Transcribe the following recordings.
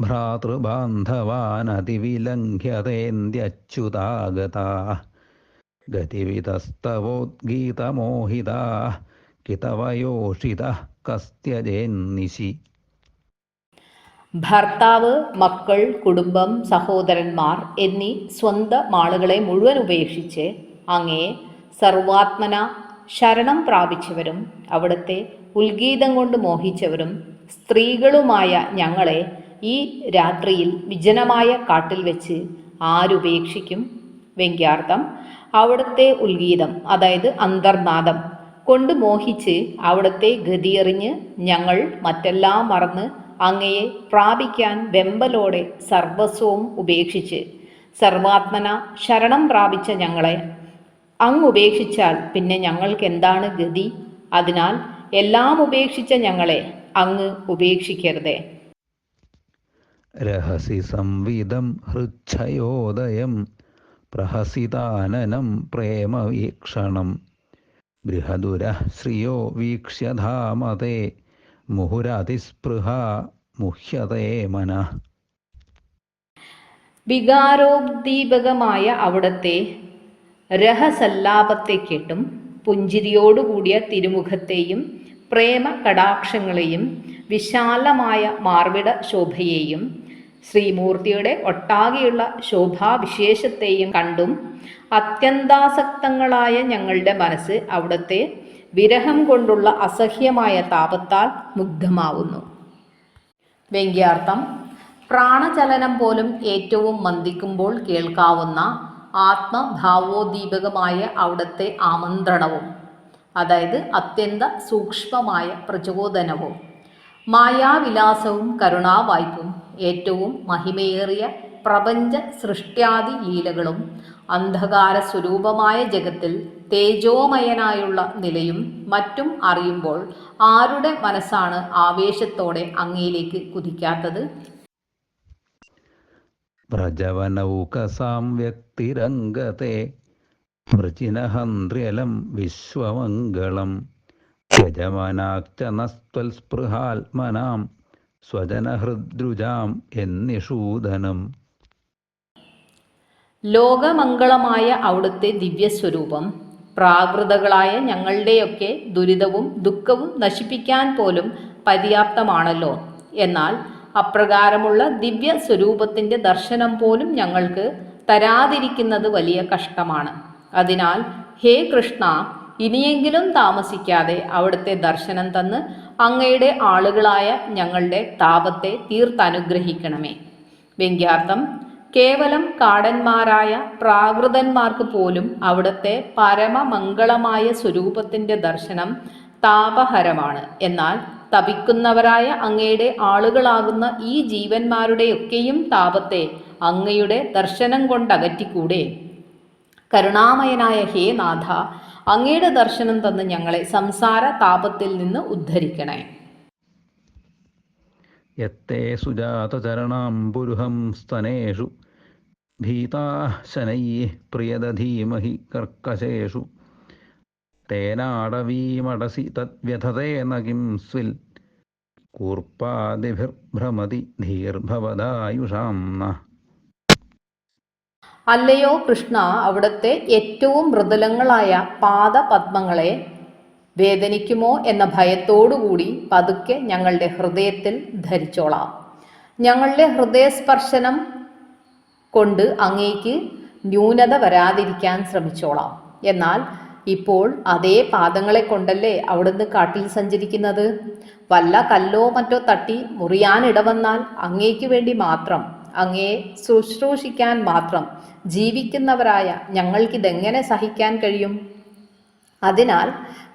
ഭ്രാതൃബാന്ധവാനതിവിലംഘ്യതേന്ദ്യച്യുതാഗതാ. ഗതിവിതസ്തവോദ്ഗീതമോഹിതാ കിതവയോഷിത കസ്ത്യജേന്നിശി. ഭർത്താവ് മക്കൾ കുടുംബം സഹോദരന്മാർ എന്നീ സ്വന്തം ആളുകളെ മുഴുവൻ ഉപേക്ഷിച്ച് അങ്ങേ സർവാത്മന ശരണം പ്രാപിച്ചവരും അവിടുത്തെ ഉൽഗീതം കൊണ്ട് മോഹിച്ചവരും സ്ത്രീകളുമായ ഞങ്ങളെ ഈ രാത്രിയിൽ വിജനമായ കാട്ടിൽ വെച്ച് ആരുപേക്ഷിക്കും? വ്യംഗ്യാർത്ഥം. അവിടുത്തെ ഉൽഗീതം അതായത് അന്തർനാദം കൊണ്ട് മോഹിച്ച് അവിടുത്തെ ഗതിയെറിഞ്ഞ് ഞങ്ങൾ മറ്റെല്ലാം മറന്ന് അങ്ങയെ പ്രാപിക്കാൻ വെമ്പലോടെ സർവസ്വവും ഉപേക്ഷിച്ച് സർവാത്മന ശരണം പ്രാപിച്ച ഞങ്ങളെ. അങ്ങ് ഉപേക്ഷിച്ചാൽ പിന്നെ ഞങ്ങൾക്ക് എന്താണ് ഗതി? അതിനാൽ എല്ലാം ഉപേക്ഷിച്ച ഞങ്ങളെ. അങ്ങ് ഉപേക്ഷിക്കരുതേ. രഹസി സംവിധം ഹൃച്ഛയോദയം പ്രഹസിതാനനം പ്രേമവീക്ഷണം. ബൃഹദുര ശ്രിയോ വീക്ഷ്യധാമതേ മുഹുരതിസ്പൃഹ മുഹ്യതേ മന. വികാരോദ്ദീപകമായ അവിടത്തെ രഹസല്ലാപത്തെ കേട്ടും പുഞ്ചിരിയോടുകൂടിയ തിരുമുഖത്തെയും പ്രേമ കടാക്ഷങ്ങളെയും വിശാലമായ മാർവിട ശോഭയെയും ശ്രീമൂർത്തിയുടെ ഒട്ടാകെയുള്ള ശോഭാവിശേഷത്തെയും കണ്ടും അത്യന്താസക്തങ്ങളായ ഞങ്ങളുടെ മനസ്സ് അവിടുത്തെ വിരഹം കൊണ്ടുള്ള അസഹ്യമായ താപത്താൽ മുഗ്ധമാവുന്നു. വ്യംഗ്യാർത്ഥം പ്രാണചലനം പോലും ഏറ്റവും മന്ദിക്കുമ്പോൾ കേൾക്കാവുന്ന ആത്മഭാവോദ്ദീപകമായ അവിടുത്തെ ആമന്ത്രണവും അതായത് അത്യന്ത സൂക്ഷ്മമായ പ്രചോദനവും മായാവിലാസവും കരുണാവായ്പും ഏറ്റവും മഹിമയേറിയ പ്രപഞ്ച സൃഷ്ട്യാദി ലീലകളും അന്ധകാര സ്വരൂപമായ ജഗത്തിൽ തേജോമയനായുള്ള നിലയും മറ്റും അറിയുമ്പോൾ ആരുടെ മനസ്സാണ് ആവേശത്തോടെ അങ്ങയിലേക്ക് കുതിക്കാത്തത്? പ്രജവനൗകസാം വ്യക്തിരംഗത്തെ വൃചിനഹന്ത്ര്യലം വിശ്വമംഗളം യജമാനാക്തനസ്ത്വൽസ്പൃഹാത്മനാം സ്വജനഹൃദ്രുജാം എന്നിഷൂദനം. ലോകമംഗളമായ അവിടുത്തെ ദിവ്യസ്വരൂപം പ്രാകൃതകളായ ഞങ്ങളുടെയൊക്കെ ദുരിതവും ദുഃഖവും നശിപ്പിക്കാൻ പോലും പര്യാപ്തമാണല്ലോ. എന്നാൽ അപ്രകാരമുള്ള ദിവ്യ സ്വരൂപത്തിന്റെ ദർശനം പോലും ഞങ്ങൾക്ക് തരാതിരിക്കുന്നത് വലിയ കഷ്ടമാണ്. അതിനാൽ ഹേ കൃഷ്ണ ഇനിയെങ്കിലും താമസിക്കാതെ അവിടുത്തെ ദർശനം തന്ന് അങ്ങയുടെ ആളുകളായ ഞങ്ങളുടെ താപത്തെ തീർത്തനുഗ്രഹിക്കണമേ. വ്യംഗ്യാർത്ഥം കേവലം കാടന്മാരായ പ്രാകൃതന്മാർക്ക് പോലും അവിടുത്തെ പരമമംഗളമായ സ്വരൂപത്തിന്റെ ദർശനം താപഹരമാണ്. എന്നാൽ തപിക്കുന്നവരായ അങ്ങയുടെ ആളുകളാകുന്ന ഈ ജീവന്മാരുടെയൊക്കെയും താപത്തെ അങ്ങയുടെ ദർശനം കൊണ്ടകറ്റിക്കൂടെ? കരുണാമയനായ ഹേ നാഥ അങ്ങയുടെ ദർശനം തന്ന് ഞങ്ങളെ സംസാര താപത്തിൽ നിന്ന് ഉദ്ധരിക്കണേ. യത്തേ സുജാതചരണാംബുരുഹം സ്തനേഷു ഭീതാ ശനൈ പ്രിയദധീമഹി കർക്കശേഷു. തേനാടവീമടസി തദ്വ്യഥതേന കിം സ്വിൽ കൂർപ്പാദിഭിർഭ്രമതി ധീർഭവദായുഷാം അല്ലയോ കൃഷ്ണ അവിടുത്തെ ഏറ്റവും മൃദുലങ്ങളായ പാദപത്മങ്ങളെ വേദനിക്കുമോ എന്ന ഭയത്തോടുകൂടി പതുക്കെ ഞങ്ങളുടെ ഹൃദയത്തിൽ ധരിച്ചോളാം. ഞങ്ങളുടെ ഹൃദയസ്പർശനം കൊണ്ട് അങ്ങേക്ക് ന്യൂനത വരാതിരിക്കാൻ ശ്രമിച്ചോളാം. എന്നാൽ ഇപ്പോൾ അതേ പാദങ്ങളെ കൊണ്ടല്ലേ അവിടുന്ന് കാട്ടിൽ സഞ്ചരിക്കുന്നത്? വല്ല കല്ലോ മറ്റോ തട്ടി മുറിയാനിടവന്നാൽ അങ്ങേക്ക് വേണ്ടി മാത്രം അങ്ങയെ ശുശ്രൂഷിക്കാൻ മാത്രം ജീവിക്കുന്നവരായ ഞങ്ങൾക്കിതെങ്ങനെ സഹിക്കാൻ കഴിയും? അതിനാൽ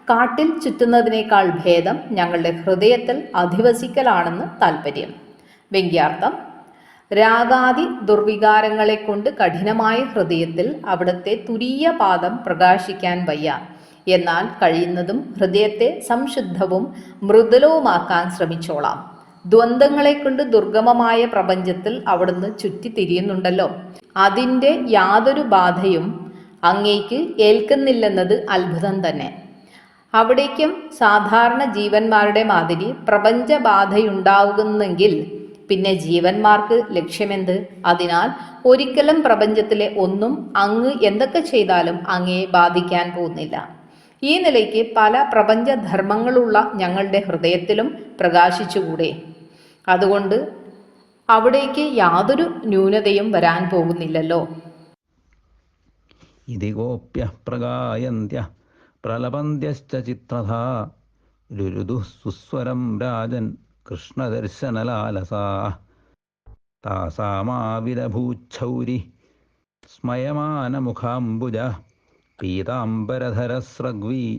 കാട്ടിൽ ചുറ്റുന്നതിനേക്കാൾ ഭേദം ഞങ്ങളുടെ ഹൃദയത്തിൽ അധിവസിക്കലാണെന്ന് താൽപ്പര്യം വ്യംഗ്യാർത്ഥം രാഗാദി ദുർവികാരങ്ങളെ കൊണ്ട് കഠിനമായ ഹൃദയത്തിൽ അവിടുത്തെ തുരീയ പാദം പ്രകാശിക്കാൻ വയ്യ. എന്നാൽ കഴിയുന്നതും ഹൃദയത്തെ സംശുദ്ധവും മൃദുലവുമാക്കാൻ ശ്രമിച്ചോളാം. ദ്വന്ദ്ങ്ങളെ കൊണ്ട് ദുർഗമമായ പ്രപഞ്ചത്തിൽ അവിടുന്ന് ചുറ്റിത്തിരിയുന്നുണ്ടല്ലോ. അതിന്റെ യാതൊരു ബാധയും അങ്ങേക്ക് ഏൽക്കുന്നില്ലെന്നത് അത്ഭുതം തന്നെ. അവിടേക്കും സാധാരണ ജീവന്മാരുടെ മാതിരി പ്രപഞ്ചബാധയുണ്ടാകുന്നെങ്കിൽ പിന്നെ ജീവന്മാർക്ക് ലക്ഷ്യമെന്ത്? അതിനാൽ ഒരിക്കലും പ്രപഞ്ചത്തിലെ ഒന്നും അങ്ങ് എന്തൊക്കെ ചെയ്താലും അങ്ങയെ ബാധിക്കാൻ പോകുന്നില്ല. ഈ നിലയ്ക്ക് പല പ്രപഞ്ചധർമ്മങ്ങളുള്ള ഞങ്ങളുടെ ഹൃദയത്തിലും പ്രകാശിച്ചുകൂടെ? അതുകൊണ്ട് അവിടേക്ക് യാതൊരു ന്യൂനതയും വരാൻ പോകുന്നില്ലല്ലോ. ഇതി ഗോപ്യ പ്രഗായന്ത്യ പ്രലപന്ത്യശ്ച ചിത്രധാ രുരുദു സുസ്വരം രാജൻ കൃഷ്ണദർശനലാലസാ. താസാമാവിരഭൂച്ഛൗരി സ്മയമാനമുഖാംബുജ പീതാംബരധരസ്രഗ്വീ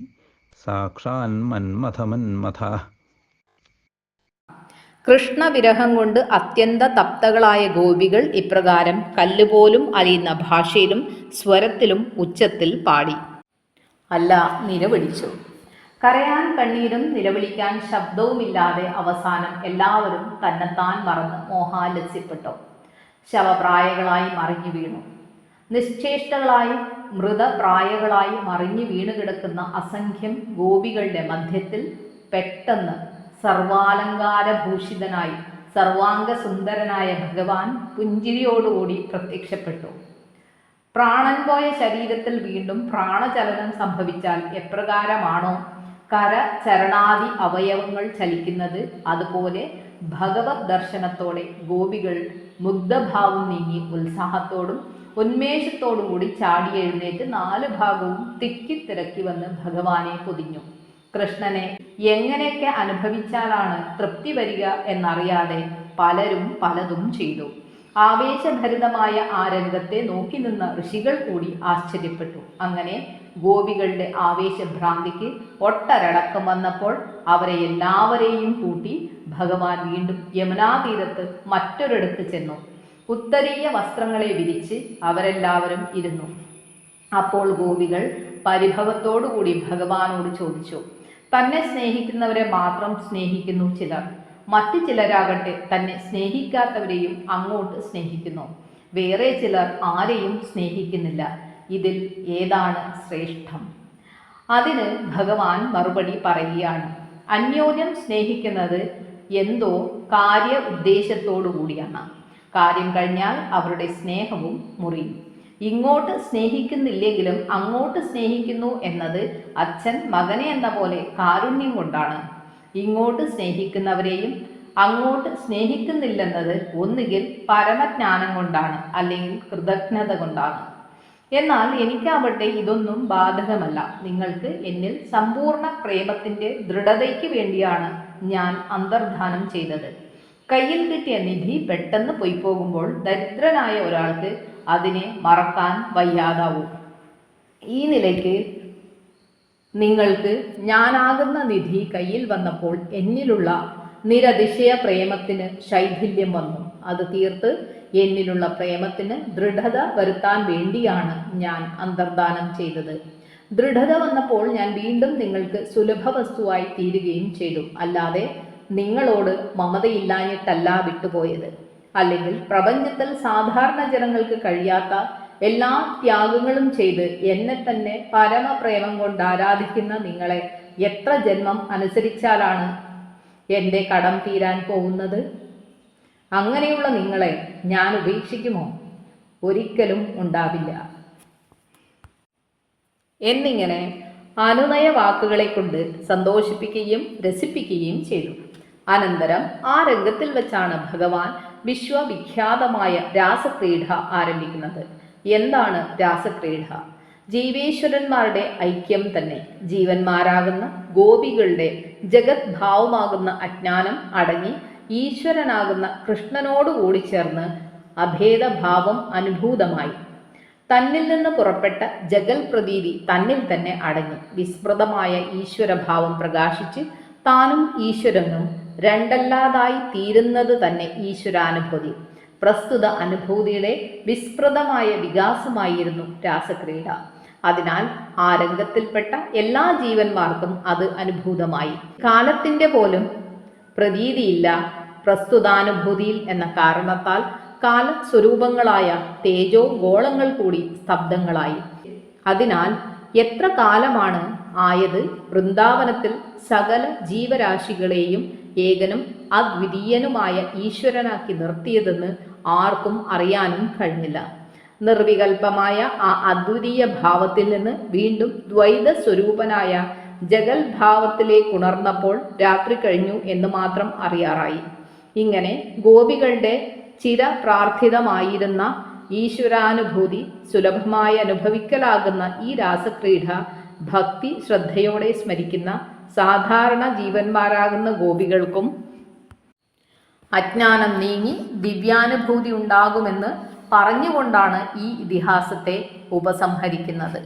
സാക്ഷാൻ മന്മഥമന്മഥ. കൃഷ്ണവിരഹം കൊണ്ട് അത്യന്ത തപ്തകളായ ഗോപികൾ ഇപ്രകാരം കല്ലുപോലും അറിയുന്ന ഭാഷയിലും സ്വരത്തിലും ഉച്ചത്തിൽ പാടി. അല്ല നിലവിളിച്ചു. കരയാൻ കണ്ണീരും നിലവിളിക്കാൻ ശബ്ദവുമില്ലാതെ അവസാനം എല്ലാവരും തന്നെത്താൻ മറന്ന് മോഹാലസ്യപ്പെട്ടു. ശവപ്രായകളായി മറിഞ്ഞു വീണു നിശ്ചേഷ്ടകളായി മൃതപ്രായകളായി മറിഞ്ഞു വീണു കിടക്കുന്ന അസംഖ്യം ഗോപികളുടെ മധ്യത്തിൽ പെട്ടെന്ന് സർവാലങ്കാരഭൂഷിതനായി സർവാംഗസുന്ദരനായ ഭഗവാൻ പുഞ്ചിരിയോടുകൂടി പ്രത്യക്ഷപ്പെട്ടു. പ്രാണൻ പോയ ശരീരത്തിൽ വീണ്ടും പ്രാണചലനം സംഭവിച്ചാൽ എപ്രകാരമാണോ? കര ചരണാദി അവയവങ്ങൾ ചലിക്കുന്നത് അതുപോലെ ഭഗവത് ദർശനത്തോടെ ഗോപികൾ മുഗ്ധഭാവം നീങ്ങി ഉത്സാഹത്തോടും ഉന്മേഷത്തോടും കൂടി ചാടി എഴുന്നേറ്റ് നാല് ഭാഗവും തിക്കി തിരക്കി വന്ന് ഭഗവാനെ പൊതിഞ്ഞു. കൃഷ്ണനെ എങ്ങനെയൊക്കെ അനുഭവിച്ചാലാണ് തൃപ്തി വരിക എന്നറിയാതെ പലരും പലതും ചെയ്തു. ആവേശഭരിതമായ ആ രംഗത്തെ നോക്കി നിന്ന ഋഷികൾ കൂടി ആശ്ചര്യപ്പെട്ടു. അങ്ങനെ ഗോപികളുടെ ആവേശഭ്രാന്തിക്ക് ഒട്ടരടക്കം വന്നപ്പോൾ അവരെ എല്ലാവരെയും കൂട്ടി ഭഗവാൻ വീണ്ടും യമുനാതീരത്ത് മറ്റൊരിടത്ത് ചെന്നു. ഉത്തരീയ വസ്ത്രങ്ങളെ വിരിച്ച് അവരെല്ലാവരും ഇരുന്നു. അപ്പോൾ ഗോപികൾ പരിഭവത്തോടുകൂടി ഭഗവാനോട് ചോദിച്ചു തന്നെ സ്നേഹിക്കുന്നവരെ മാത്രം സ്നേഹിക്കുന്നു ചിലർ. മറ്റു ചിലരാകട്ടെ തന്നെ സ്നേഹിക്കാത്തവരെയും അങ്ങോട്ട് സ്നേഹിക്കുന്നു. വേറെ ചിലർ ആരെയും സ്നേഹിക്കുന്നില്ല. ഇതിൽ ഏതാണ് ശ്രേഷ്ഠം? അതിന് ഭഗവാൻ മറുപടി പറയുകയാണ് അന്യോന്യം സ്നേഹിക്കുന്നത് എന്തോ കാര്യ ഉദ്ദേശത്തോടു കൂടിയാണ് കാര്യം കഴിഞ്ഞാൽ അവരുടെ സ്നേഹവും മുറിയും. ഇങ്ങോട്ട് സ്നേഹിക്കുന്നില്ലെങ്കിലും അങ്ങോട്ട് സ്നേഹിക്കുന്നു എന്നത് അച്ഛൻ മകനെ എന്ന പോലെ കാരുണ്യം കൊണ്ടാണ്. ഇങ്ങോട്ട് സ്നേഹിക്കുന്നവരെയും അങ്ങോട്ട് സ്നേഹിക്കുന്നില്ലെന്നത് ഒന്നുകിൽ പരമജ്ഞാനം കൊണ്ടാണ് അല്ലെങ്കിൽ കൃതജ്ഞത കൊണ്ടാണ്. എന്നാൽ എനിക്കാവട്ടെ ഇതൊന്നും ബാധകമല്ല. നിങ്ങൾക്ക് എന്നിൽ സമ്പൂർണ പ്രേമത്തിന്റെ ദൃഢതയ്ക്ക് വേണ്ടിയാണ് ഞാൻ അന്തർധാനം ചെയ്തത്. കയ്യിൽ കിട്ടിയ നിധി പെട്ടെന്ന് പോയി പോകുമ്പോൾ ദരിദ്രനായ ഒരാൾക്ക് അതിനെ മറക്കാൻ വയ്യാതാവും. ഈ നിലയ്ക്ക് നിങ്ങൾക്ക് ഞാനാകുന്ന നിധി കയ്യിൽ വന്നപ്പോൾ എന്നിലുള്ള നിരതിശയ പ്രേമത്തിന് ശൈഥില്യം വന്നു. അത് തീർത്ത് എന്നിലുള്ള പ്രേമത്തിന് ദൃഢത വരുത്താൻ വേണ്ടിയാണ് ഞാൻ അന്തർദാനം ചെയ്തത്. ദൃഢത വന്നപ്പോൾ ഞാൻ വീണ്ടും നിങ്ങൾക്ക് സുലഭ വസ്തുവായി തീരുകയും ചെയ്തു. അല്ലാതെ നിങ്ങളോട് മമതയില്ലാഞ്ഞിട്ടല്ല വിട്ടുപോയത്. അല്ലെങ്കിൽ പ്രപഞ്ചത്തിൽ സാധാരണ ജനങ്ങൾക്ക് കഴിയാത്ത എല്ലാ ത്യാഗങ്ങളും ചെയ്ത് എന്നെ തന്നെ പരമപ്രേമം കൊണ്ട് ആരാധിക്കുന്ന നിങ്ങളെ എത്ര ജന്മം അനുസരിച്ചാലാണ് എന്റെ കടം തീരാൻ പോകുന്നത്? അങ്ങനെയുള്ള നിങ്ങളെ ഞാൻ ഉപേക്ഷിക്കുമോ? ഒരിക്കലും ഉണ്ടാവില്ല. എന്നിങ്ങനെ അനുനയ വാക്കുകളെ കൊണ്ട് സന്തോഷിപ്പിക്കുകയും രസിപ്പിക്കുകയും ചെയ്തു. അനന്തരം ആ രംഗത്തിൽ വെച്ചാണ് ഭഗവാൻ വിശ്വവിഖ്യാതമായ രാസക്രീഡ ആരംഭിക്കുന്നത്. എന്താണ് രാസക്രീഡ? ജീവേശ്വരന്മാരുടെ ഐക്യം തന്നെ. ജീവന്മാരാകുന്ന ഗോപികളുടെ ജഗത് ഭാവമാകുന്ന അജ്ഞാനം അടങ്ങി ഈശ്വരനാകുന്ന കൃഷ്ണനോട് കൂടി ചേർന്ന് അഭേദഭാവം അനുഭൂതമായി. തന്നിൽ നിന്ന് പുറപ്പെട്ട ജഗൽ പ്രതീതി തന്നിൽ തന്നെ അടങ്ങി. വിസ്മൃതമായ ഈശ്വരഭാവം പ്രകാശിച്ച് താനും ഈശ്വരനും രണ്ടല്ലാതായി തീരുന്നത് തന്നെ ഈശ്വരാനുഭൂതി. പ്രസ്തുത അനുഭൂതിയുടെ വിസ്മൃതമായ വികാസമായിരുന്നു രാസക്രീഡ. അതിനാൽ ആ രംഗത്തിൽപ്പെട്ട എല്ലാ ജീവന്മാർക്കും അത് അനുഭൂതമായി. കാലത്തിന്റെ പോലും പ്രതീതിയില്ല പ്രസ്തുതാനുഭൂതിയിൽ എന്ന കാരണത്താൽ കാല സ്വരൂപങ്ങളായ തേജോ ഗോളങ്ങൾ കൂടി സ്തബ്ദങ്ങളായി അതിനാൽ എത്ര കാലമാണ് ആയത് വൃന്ദാവനത്തിൽ സകല ജീവരാശികളെയും ഏകനും അദ്വിതീയനുമായ ഈശ്വരനാക്കി നിർത്തിയതെന്ന് ആർക്കും അറിയാനും കഴിഞ്ഞില്ല. നിർവികൽപമായ ആ അദ്വിതീയ ഭാവത്തിൽ നിന്ന് വീണ്ടും ദ്വൈത സ്വരൂപനായ ജഗൽ ഭാവത്തിലേക്ക് ഉണർന്നപ്പോൾ രാത്രി കഴിഞ്ഞു എന്ന് മാത്രം അറിയാറായി. ഇങ്ങനെ ഗോപികളുടെ ചിര പ്രാർത്ഥിതമായിരുന്ന ഈശ്വരാനുഭൂതി സുലഭമായി അനുഭവിക്കലാകുന്ന ഈ രാസക്രീഡ ഭക്തി ശ്രദ്ധയോടെ സ്മരിക്കുന്ന സാധാരണ ജീവന്മാരാകുന്ന ഗോപികൾക്കും അജ്ഞാനം നീങ്ങി ദിവ്യാനുഭൂതി ഉണ്ടാകുമെന്ന് പറഞ്ഞുകൊണ്ടാണ് ഈ ഇതിഹാസത്തെ ഉപസംഹരിക്കുന്നത്.